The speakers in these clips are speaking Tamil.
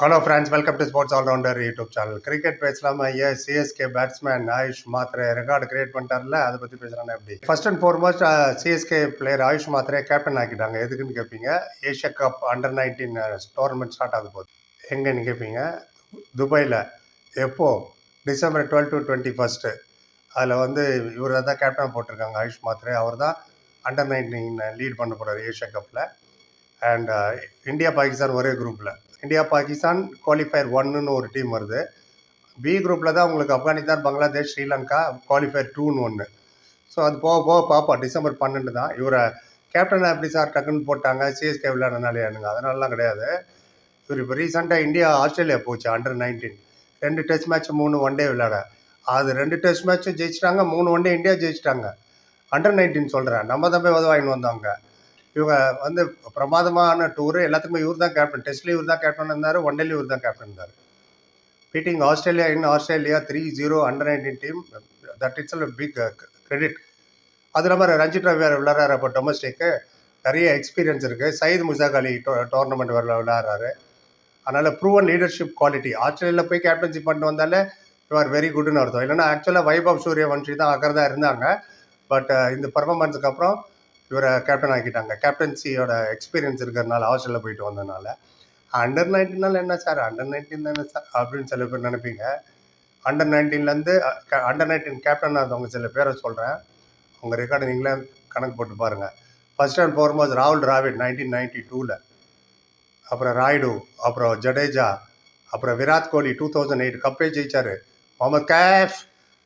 Hello friends welcome to sports allrounder YouTube channel cricket பேசலாமா? ஐயா CSK batsman Ayush Mhatre record create பண்ணிட்டார்ல. அதை பற்றி பேசுகிறாங்க எப்படி? First and foremost CSK player Ayush Mhatre captain ஆக்கிட்டாங்க. எதுக்குன்னு கேட்பீங்க Asia cup under nineteen tournament start ஆக போகுது. எங்கேன்னு கேட்பீங்க துபாயில். எப்போ? December twelve to twenty first அதில் வந்து இவரை தான் கேப்டன் போட்டிருக்காங்க ஆயுஷ் மாத்ரே அவர் தான் அண்டர் நைன்டீன் லீட் பண்ண போகிறார் ஏஷியா கப்பில் அண்ட் இந்தியா பாகிஸ்தான் ஒரே குரூப்பில் இந்தியா பாகிஸ்தான் குவாலிஃபயர் ஒன்னுன்னு ஒரு டீம் வருது. பி குரூப்பில் தான் உங்களுக்கு ஆப்கானிஸ்தான் பங்களாதேஷ் ஸ்ரீலங்கா குவாலிஃபயர் டூன்னு ஒன்று ஸோ அது போக போக பார்ப்போம் டிசம்பர் பன்னெண்டு தான். இவரை கேப்டன் எப்படி சார் டக்குன்னு போட்டாங்க? சிஎஸ்கே விளையாடுனாலேயானுங்க அதனாலலாம் கிடையாது. இவர் இப்போ ரீசெண்டாக இந்தியா ஆஸ்திரேலியா போச்சு அண்டர் நைன்டீன் ரெண்டு டெஸ்ட் மேட்ச் மூணு ஒன் டே விளையாட. அது ரெண்டு டெஸ்ட் மேட்ச்சும் ஜெயிச்சிட்டாங்க மூணு ஒன் டே இந்தியா ஜெயிச்சிட்டாங்க. அண்டர் நைன்டீன் சொல்கிறேன் நம்ம தான் போய் உதவாயின்னு வந்தாங்க இவங்க வந்து பிரமாதமான டூரு எல்லாத்துக்குமே இவர் தான் கேப்டன் டெஸ்ட்லேயும் இவர் தான் கேப்டன் இருந்தார் ஒன் இவர் தான் கேப்டன் இருந்தார். Beating Australia in Australia three zero under nineteen team that it's a big credit அது இல்லாமல் ரஞ்சித் ட்ராஃபி வேறு விளையாடுறாரு அப்போ டொமஸ்டிக்கு நிறைய எக்ஸ்பீரியன்ஸ் இருக்குது சயித் முசாக் அலி டோ டோர்னமெண்ட் வேறு விளையாடுறாரு. அதனால் ப்ரூவன் லீடர்ஷிப் குவாலிட்டி ஆஸ்திரேலியாவில் போய் கேப்டன்ஷிப் பண்ணிட்டு வந்தாலே யூஆர் வெரி குட்னு அர்த்தம். இல்லைன்னா ஆக்சுவலாக வைபவ் சூரிய வன்ஷி தான் ஆக்கிறதா இருந்தாங்க. பட் uh, இந்த பர்ஃபார்மன்ஸுக்கு அப்புறம் இவரை கேப்டன் ஆக்கிட்டாங்க. கேப்டன்சியோட எக்ஸ்பீரியன்ஸ் இருக்கிறதுனால ஹாஸ்டலில் போயிட்டு வந்ததுனால அண்டர் நைன்டீனால் என்ன சார் அண்டர் நைன்டீன் தானே சார் அப்படின்னு சில பேர் நினைப்பீங்க. அண்டர் நைன்டீன்லேருந்து அண்டர் நைன்டீன் கேப்டன் இருந்தவங்க சில பேரை சொல்கிறேன் அவங்க ரெக்கார்டு நீங்களே கணக்கு போட்டு பாருங்கள் ஃபர்ஸ்ட் அண்ட் ஃபோர்மோஸ்ட் ராகுல் டிராவிட் நைன்டீன் நைன்டி டூவில் அப்புறம் ராய்டு அப்புறம் ஜடேஜா அப்புறம் Virat Kohli two thousand eight கப்பே ஜெயிச்சார். முகமது கேஃப்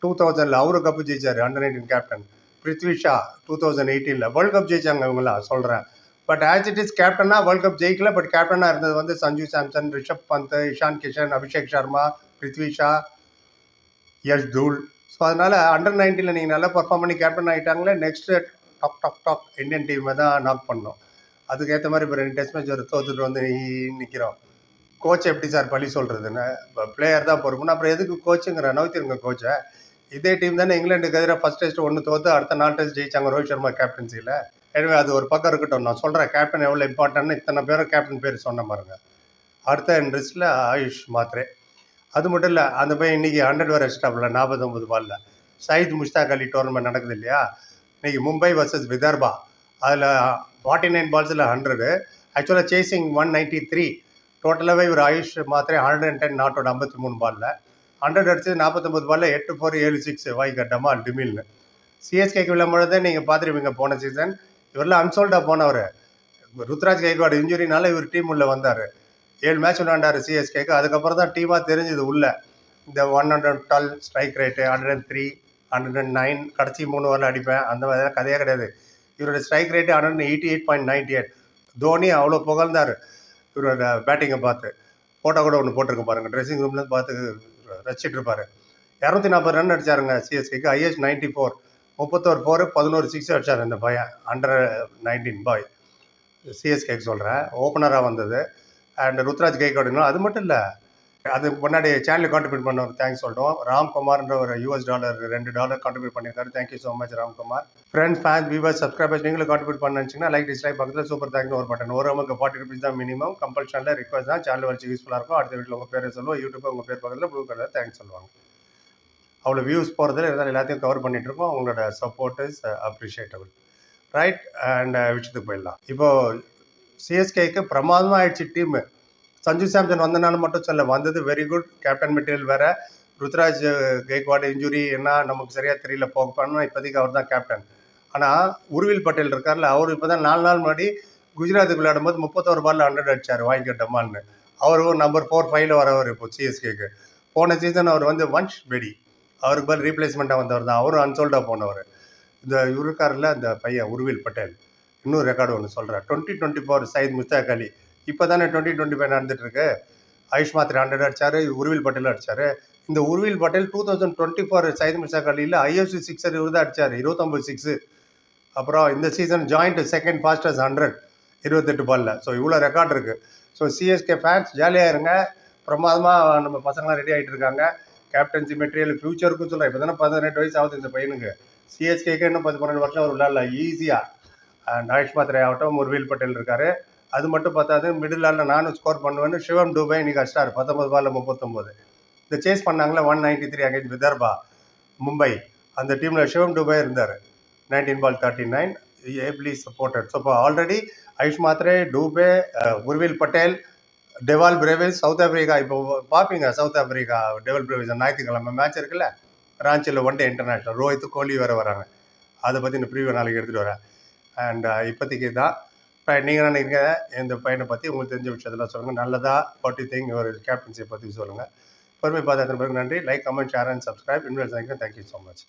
டூ தௌசண்டில் அவரு cup ஜெயிச்சார் under nineteen captain Prithvi Shaw two thousand எயிட்டீனில் வேர்ல்ட் கப் ஜெயிச்சாங்க இவங்களாம் சொல்கிறேன் பட் ஆஸ் இட் இஸ் கேப்டனாக வேர்ல்ட் கப் ஜெயிக்கல பட் கேப்டனாக இருந்தது வந்து சஞ்சு சாம்சன் ரிஷப் பந்த் இஷான் கிஷன் அபிஷேக் சர்மா பிருத்வி ஷா யஷ் தூல் ஸோ அதனால் அண்டர் நைன்டீனில் நீங்கள் நல்லா பர்ஃபார்ம் பண்ணி captain ஆகிட்டாங்களே next top top top Indian டீமை தான் நாக் பண்ணோம். அதுக்கேற்ற மாதிரி இப்போ ரெண்டு டெஸ்ட் மேட்ச் ஒரு தோத்துட்டு வந்து நிற்கிறோம் கோச் எப்படி சார் பழி சொல்கிறதுன்னு இப்போ பிளேயர் தான் பொறுப்புன்னு அப்புறம் எதுக்கு கோச்சுங்கிற நவுத்திருங்க கோச்சை இதே டீம் தானே இங்கிலாந்துக்கு எதிராக ஃபர்ஸ்ட் டெஸ்ட் ஒன்று தோத்து அடுத்த நாலு டெஸ்ட் ஜெயிச்சாங்க ரோஹித் சர்மா கேப்டன்சியில் எனவே அது ஒரு பக்கம் இருக்கட்டும். நான் சொல்கிறேன் கேப்டன் எவ்வளோ இம்பார்ட்டன்ட்னு இத்தனை பேரும் கேப்டன் பேர் சொன்ன பாருங்க. அடுத்த இன்ட்ரெஸ்ட்டில் ஆயுஷ் மாத்திரே அது மட்டும் இல்லை அந்த பையன் இன்றைக்கி ஹண்ட்ரட் வர ஸ்டாப்பில் நாற்பத்தொம்பது பாலில் சயித் முஷ்தாக் அலி டோர்னமெண்ட் நடக்குது இல்லையா? இன்றைக்கி மும்பை வர்சஸ் விதர்பா. அதில் ஃபார்ட்டி நைன் பால்ஸில் ஹண்ட்ரடு ஆக்சுவலாக சேசிங் ஒன் நைன்ட்டி த்ரீ டோட்டலாகவே இவர் ஆயுஷ் மாத்திரை ஹண்ட்ரட் அண்ட் டென் நாட்டோட ஐம்பத்தி மூணு பாலில் ஹண்ட்ரட் அடிச்சது நாற்பத்தொம்பது பாலில் எட்டு ஃபோர் ஏழு சிக்ஸ் வாங்கி டமால் டிமில்னு சிஎஸ்கேக்கு விளையாடும்போது நீங்கள் பார்த்துருப்பீங்க போன சீசன் இவரெல்லாம் அன்சோல்டாக போனவர். ருத்ராஜ் கைக்வாடு இன்ஜுரினால இவர் டீம் உள்ளே வந்தார். ஏழு மேட்ச் விளையாண்டார் சிஎஸ்கேக்கு அதுக்கப்புறம் தான் டீமாக தெரிஞ்சது உள்ள. இந்த one hundred twelve strike rate hundred and three hundred and nine கடைசி மூணு வரல அடிப்பேன். அந்த மாதிரி கதையே கிடையாது. இவரோட strike rate hundred and eighty eight point ninety eight Dhoni அவ்வளோ புகழ்ந்தார். இவரோட பேட்டிங்கை பார்த்து. ஃபோட்டோ கூட ஒன்று போட்டிருக்க பாருங்கள் ட்ரெஸ்ஸிங் ரூம்லேருந்து பார்த்து ரசிச்சிட்டு இருப்பார் இரநூத்தி நாற்பது ரன் அடிச்சாருங்க சிஎஸ்கேக்கு ஐஎஸ் நைன்டி ஃபோர் முப்பத்தோரு ஃபோரு பதினோரு சிக்ஸ் அடிச்சார் இந்த பையன். அண்டர் நைன்டீன் பாய் சிஎஸ்கேக்கு சொல்கிறேன் ஓப்பனராக வந்தது. அண்ட் ருத்ராஜ் கைகோடனும் அது மட்டும் இல்லை. அது முன்னாடி சேனலுக்கு கான்ட்ரிபியூட் பண்ண ஒரு தேங்க்ஸ் சொல்லிட்டோம் ராம்குமார்ன்ற ஒரு யூஎஸ் டாலர் ரெண்டு டாலர் கான்ட்ரிபியூட் பண்ணியிருக்காரு. Thank you so much Ramkumar. Friends fans viewers subscribers நீங்களும் கான்ட்ரிபியூட் பண்ணி லைக் டிஸ்லைக் பக்கத்தில் சூப்பர் தேங்க்னு ஒரு பட்டன் ஒரு நமக்கு ஃபார்ட்டி ருபீஸ் தான் மினிமம் கம்பல்ஷனில் ரிக்வஸ்ட் தான் சேனல் வச்சு யூஸ்ஃபுல்லாக இருக்கும். அடுத்த வீட்டில் உங்கள் பேரை சொல்லுவோம். யூடியூப் உங்கள் பேர் பக்கத்தில் ப்ளூ கலர் தேங்க்ஸ் சொல்லுவாங்க. அவ்வளோ வியூஸ் போகிறதுல இருந்தாலும் எல்லாத்தையும் கவர் பண்ணிகிட்ருக்கோம் உங்களோட support is appreciable right and விஷயத்துக்கு போயிடலாம். இப்போது சிஎஸ்கேக்கு பிரமாதமாக ஆயிடுச்சு டீமு சஞ்சு சாம்சன் வந்தனால மட்டும் சொல்ல வந்தது வெரி குட் கேப்டன் மெட்டீரியல் வேறு. ருத்ராஜ் கெய்க்வாட் இன்ஜுரி என்ன நமக்கு சரியாக தெரியல. போக இப்போதைக்கு அவர் தான் கேப்டன் ஆனால் உருவில் பட்டேல் இருக்கார்ல அவர் இப்போ தான் நாலு நாள் முன்னாடி குஜராத்துக்கு விளையாடும் போது முப்பத்தோரு பாலில் ஹண்ட்ரட் அடிச்சார் வாங்கிக்கிட்டோமான்னு. அவரும் நம்பர் ஃபோர் ஃபைவ்ல வரவர் இப்போ சிஎஸ்கேக்கு போன சீசன் அவர் வந்து வன்ஷ் பெடி அவருக்கு பதில் ரீப்ளேஸ்மெண்ட்டாக வந்தவர் தான். அவரும் அன்சோல்டாக போனவர். இந்த இருக்காரில் அந்த பையன் உருவில் பட்டேல். இன்னொரு ரெக்கார்டு ஒன்று சொல்கிறேன் twenty twenty four Syed Mushtaq Ali. இப்போ தானே டுவெண்ட்டி டுவெண்ட்டி ஃபைவ் நடந்துட்டுருக்கு. ஆயுஷ்மா த்ரீ ஹண்ட்ரட் அடிச்சார் உருவில் பட்டேல் அடிச்சார். இந்த உருவில் Patel two thousand twenty four Syed Mirza அலியில் IFC sixer இவர் தான் அடிச்சார் இருபத்தொம்பது சிக்ஸு அப்புறம் இந்த season joint second fastest hundred இருபத்தெட்டு பாலில் ஸோ இவ்வளோ ரெக்கார்ட் இருக்குது ஸோ சிஎஸ்கே ஃபேன்ஸ் ஜாலியாக இருங்க. பிரமாதமாக நம்ம பசங்களாம் ரெடி ஆகிட்டு இருக்காங்க. கேப்டன்சி மெட்டீரியல் ஃபியூச்சருக்கும் சொல்கிறேன் இப்போ தானே பதினெட்டு வயசு ஆகுது இந்த பையனுக்கு. சிஎஸ்கேக்கு இன்னும் பத்து பன்னெண்டு வருஷம் அவர் விளாட்ல ஈஸியாக அண்ட் ஆயுஷ் மாத்திரை ஆகட்டும் முர்வீல் பட்டேல் இருக்கார். அது மட்டும் பார்த்தாது மிடில் ஆலில் நானும் ஸ்கோர் பண்ணுவேன்னு சிவம் டூபே இன்னைக்கு அடிச்சிட்டாரு. பத்தொம்பது பாலில் முப்பத்தொம்போது இந்த chase பண்ணாங்களே one ninety three against Vidarbha Mumbai. அந்த டீமில் சிவம் டூபே இருந்தார். Nineteen ball thirty nine ably supported so இப்போ already Ayush Mhatre Dube uh, Urvil Patel Dewald Brevis South Africa இப்போ பார்ப்பீங்க சவுத் ஆப்பிரிக்கா டெவல் பிரேவிஸ் ஞாயிற்றுக்கிழமை மேட்ச் இருக்குல்ல? ராஞ்சியில் one day international Rohit Kohli வேறு வராங்க. அதை பற்றி இந்த ப்ரீவியூ நாளைக்கு எடுத்துகிட்டு வரேன். அண்ட் இப்போதைக்கு தான் நீங்கள் என்ன நினைக்கிறீங்க இந்த பையனை பற்றி உங்களுக்கு தெரிஞ்ச விஷயத்தெல்லாம் சொல்லுங்கள் நல்லதா வாட் யூ திங்க் ஒரு கேப்டன்சியை பற்றி சொல்லுங்கள் பொறுமை பார்த்து பிறகு நன்றி. Like comment share and subscribe invest thank you so much